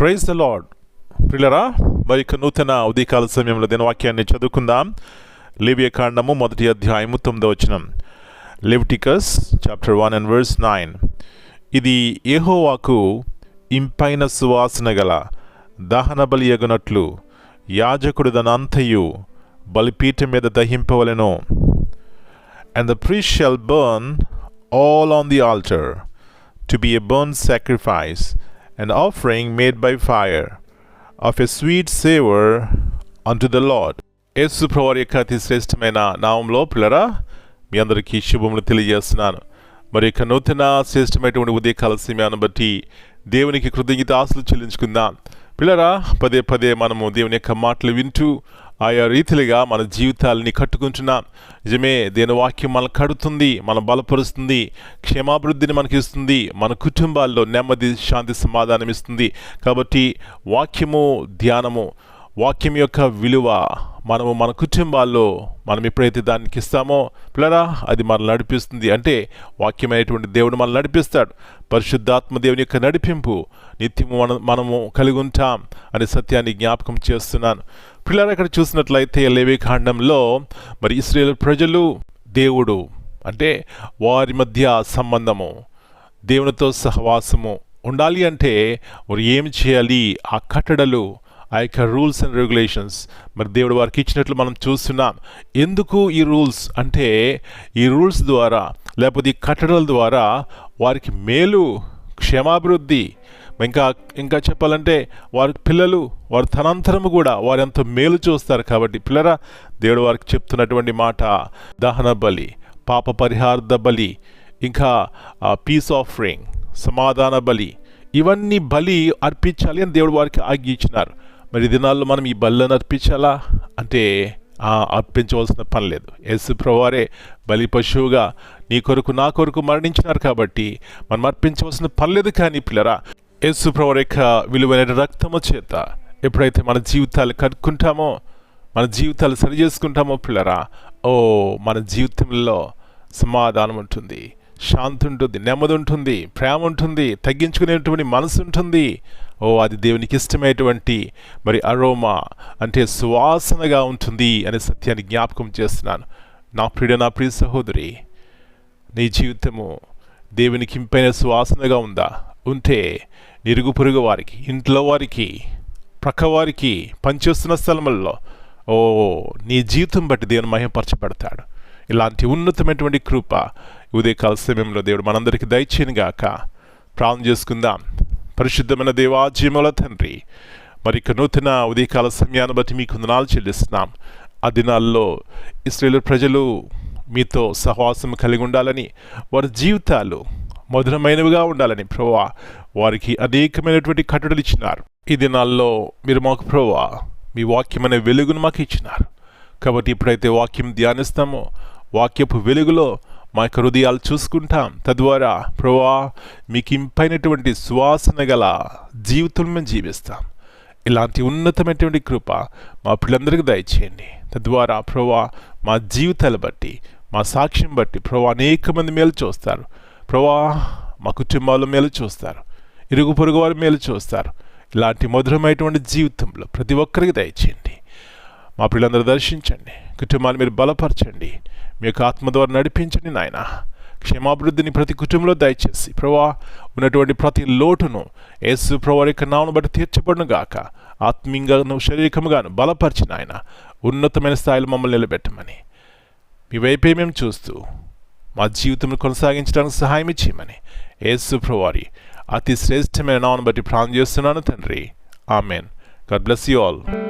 Praise the lord ప్రిలరా మరి యొక్క నూతన ఉదయకాల సమయంలో దీని వాక్యాన్ని చదువుకుందాం. లేవియ కాండము మొదటి అధ్యాయము తొమ్మిదో వచనం. Leviticus chapter one and verse nine ఇది ఏహోవాకు ఇంపైన సువాసన గల దహన బలి ఎగునట్లు యాజకుడు దనంతయు బలిపీఠం మీద దహింపవలెను. And the priest shall burn all on the altar to be a burnt sacrifice an offering made by fire, of a sweet savor unto the Lord. Yesu ప్రవారి యొక్క అతి శ్రేష్టమైన నామంలో పిల్లరా మీ అందరికీ శుభములు తెలియజేస్తున్నాను మరి యొక్క నూతన శ్రేష్టమైనటువంటి ఉదయకాల సమయాన్ని బట్టి దేవునికి కృతజ్ఞత ఆశలు చెల్లించుకుందాం పిల్లరా పదే పదే మనము దేవుని యొక్క మాటలు వింటూ ఆయా రీతిలుగా మన జీవితాలని కట్టుకుంటున్నాం నిజమే దేని వాక్యం మనకు కడుతుంది మన బలపరుస్తుంది క్షేమాభివృద్ధిని మనకి ఇస్తుంది మన కుటుంబాల్లో నెమ్మది శాంతి సమాధానం ఇస్తుంది. కాబట్టి వాక్యము ధ్యానము వాక్యం యొక్క విలువ మనము మన కుటుంబాల్లో మనం ఎప్పుడైతే దానికి ఇస్తామో పిల్లరా అది మనల్ని నడిపిస్తుంది. అంటే వాక్యమైనటువంటి దేవుడు మనల్ని నడిపిస్తాడు. పరిశుద్ధాత్మ దేవుని యొక్క నడిపింపు నిత్యము మన మనము కలిగి ఉంటాం అనే సత్యాన్ని జ్ఞాపకం చేస్తున్నాను. పిల్లరా ఇక్కడ చూసినట్లయితే లేవి కాండంలో మరి ఇస్రేల్ ప్రజలు దేవుడు అంటే వారి మధ్య సంబంధము దేవునితో సహవాసము ఉండాలి అంటే వారు ఏం చేయాలి? ఆ కట్టడలు ఆ యొక్క రూల్స్ అండ్ రెగ్యులేషన్స్ మరి దేవుడు వారికి ఇచ్చినట్లు మనం చూస్తున్నాం. ఎందుకు ఈ రూల్స్ అంటే ఈ రూల్స్ ద్వారా లేకపోతే ఈ కట్టడల ద్వారా వారికి మేలు క్షేమాభివృద్ధి. ఇంకా ఇంకా చెప్పాలంటే వారి పిల్లలు వారి తనంతరము కూడా వారు ఎంతో మేలు చూస్తారు కాబట్టి పిల్లరా దేవుడు వారికి చెప్తున్నటువంటి మాట దహన బలి పాప పరిహార్థ బలి ఇంకా పీస్ ఆఫరింగ్ సమాధాన బలి ఇవన్నీ బలి అర్పించాలి అని దేవుడు వారికి ఆజ్ఞ ఇచ్చినారు. మరి దినాల్లో మనం ఈ బల్లను అర్పించాలా? అంటే అర్పించవలసిన పని లేదు. యేసు ప్రభువారే బలి పశువుగా నీ కొరకు నా కొరకు మరణించినారు కాబట్టి మనం అర్పించవలసిన పని లేదు కానీ పిల్లరా యేసు యొక్క విలువైన రక్తము చేత ఎప్పుడైతే మన జీవితాలు కట్టుకుంటామో మన జీవితాలు సరి చేసుకుంటామో పిల్లరా ఓ మన జీవితంలో సమాధానం ఉంటుంది శాంతి ఉంటుంది నెమ్మది ఉంటుంది ప్రేమ ఉంటుంది తగ్గించుకునేటువంటి మనసు ఉంటుంది. ఓ అది దేవునికి ఇష్టమైనటువంటి మరి అరోమా అంటే సువాసనగా ఉంటుంది అనే సత్యాన్ని జ్ఞాపకం చేస్తున్నాను. నా ప్రియ నా ప్రియ సహోదరి నీ జీవితము దేవునికి ఇంపైన సువాసనగా ఉందా? ఉంటే నిరుగు పొరుగు వారికి ఇంట్లో వారికి ప్రక్క వారికి పనిచేస్తున్న స్థలముల్లో ఓ నీ జీవితం బట్టి దేవుని మహిమపరచబడతాడు. ఇలాంటి ఉన్నతమైనటువంటి కృప ఉదయకాల సమయంలో దేవుడు మనందరికీ దయచేయను గాక. ప్రాణం చేసుకుందాం. పరిశుద్ధమైన దేవాజీముల తండ్రి మరి నూతన ఉదయకాల సమయాన్ని బట్టి మీకు వందనాలు చెల్లిస్తున్నాం. ఆ దినాల్లో ఇస్రాయేల్ ప్రజలు మీతో సహవాసం కలిగి ఉండాలని వారి జీవితాలు మధురమైనవిగా ఉండాలని ప్రభా వారికి అనేకమైనటువంటి కట్టడలు ఇచ్చినారు. ఈ దినాల్లో మీరు మాకు ప్రభా మీ వాక్యం అనే వెలుగును మాకు ఇచ్చినారు. కాబట్టి ఇప్పుడైతే వాక్యం ధ్యానిస్తామో వాక్యపు వెలుగులో మా యొక్క హృదయాలు చూసుకుంటాం. తద్వారా ప్రభా మీకు ఇంపైనటువంటి సువాసన గల జీవితం మేము జీవిస్తాం. ఇలాంటి ఉన్నతమైనటువంటి కృప మా పిల్లలందరికీ దయచేయండి. తద్వారా ప్రభా మా జీవితాలు బట్టి మా సాక్ష్యం బట్టి ప్రభా అనేక మంది మేలు చూస్తారు. ప్రభా మా కుటుంబాల్లో మేలు చూస్తారు. ఇరుగు పొరుగు వారు మేలు చూస్తారు. ఇలాంటి మధురమైనటువంటి జీవితంలో ప్రతి ఒక్కరికి దయచేయండి. మా పిల్లలందరూ దర్శించండి. కుటుంబాన్ని మీరు బలపరచండి. మీ యొక్క ఆత్మ ద్వారా నడిపించండి నాయన. క్షేమాభివృద్ధిని ప్రతి కుటుంబంలో దయచేసి ప్రభా ఉన్నటువంటి ప్రతి లోటును యేసు ప్రభా యొక్క నామను బట్టి తీర్చబడును గాక. ఆత్మీయంగాను శారీరకంగాను బలపరిచిన ఆయన ఉన్నతమైన స్థాయిలో మమ్మల్ని నిలబెట్టమని. మీ వైపే మేము చూస్తూ మా జీవితం కొనసాగించడానికి సహాయం ఇచ్చేయమని యేసు ప్రభువారి అతి శ్రేష్టమైన నామను బట్టి ప్రాణం చేస్తున్నాను తండ్రి. Amen. God bless you all.